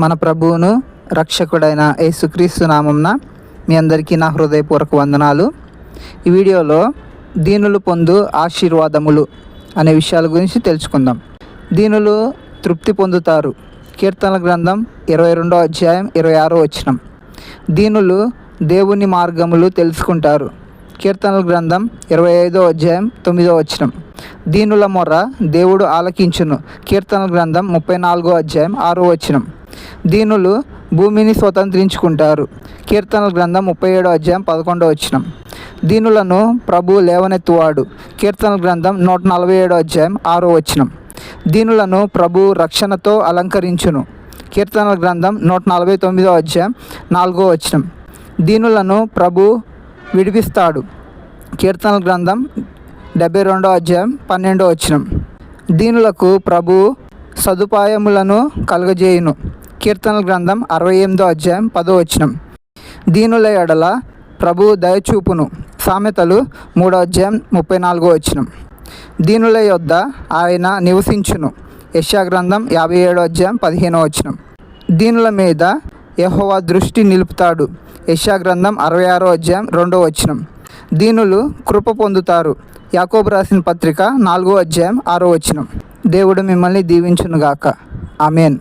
మన ప్రభువును రక్షకుడైన యేసుక్రీస్తు నామంన మీ అందరికీ నా హృదయపూర్వక వందనాలు. ఈ వీడియోలో దీనులు పొందు ఆశీర్వాదములు అనే విషయాల గురించి తెలుసుకుందాం. దీనులు తృప్తి పొందుతారు. కీర్తనల గ్రంథం ఇరవై రెండో అధ్యాయం ఇరవై ఆరో వచనం. దీనులు దేవుని మార్గములు తెలుసుకుంటారు. కీర్తనల గ్రంథం ఇరవై ఐదో అధ్యాయం తొమ్మిదో వచనం. దీనుల మొర్ర దేవుడు ఆలకించును. కీర్తనల గ్రంథం ముప్పై నాలుగో అధ్యాయం ఆరో వచనం. దీనులు భూమిని స్వతంత్రించుకుంటారు. కీర్తనల గ్రంథం ముప్పై ఏడో అధ్యాయం పదకొండో వచనం. దీనులను ప్రభు లేవనెత్తువాడు. కీర్తనల గ్రంథం నూట నలభై ఏడో అధ్యాయం ఆరో వచనం. దీనులను ప్రభు రక్షణతో అలంకరించును. కీర్తనల గ్రంథం నూట నలభై తొమ్మిదో అధ్యాయం నాలుగో వచనం. దీనులను ప్రభు విడిపిస్తాడు. కీర్తనల గ్రంథం డెబ్బై రెండో అధ్యాయం పన్నెండో వచ్చినం దీనులకు ప్రభు సదుపాయములను కలుగజేయును. కీర్తనల గ్రంథం అరవై ఎనిమిదో అధ్యాయం పదో వచనం. దీనుల ఎడల ప్రభు దయచూపును. సామెతలు మూడో అధ్యాయం ముప్పై నాలుగో వచనం. దీనుల యొద్ద ఆయన నివసించును. యశా గ్రంథం యాభై ఏడో అధ్యాయం పదిహేనో వచ్చినం దీనుల మీద యెహోవా దృష్టి నిలుపుతాడు. యశా గ్రంథం అరవై ఆరో అధ్యాయం రెండో వచనం. దీనులు కృప పొందుతారు. యాకోబు రాసిన పత్రిక నాలుగో అధ్యాయం ఆరో వచనం. దేవుడు మిమ్మల్ని దీవించునుగాక. ఆమెన్.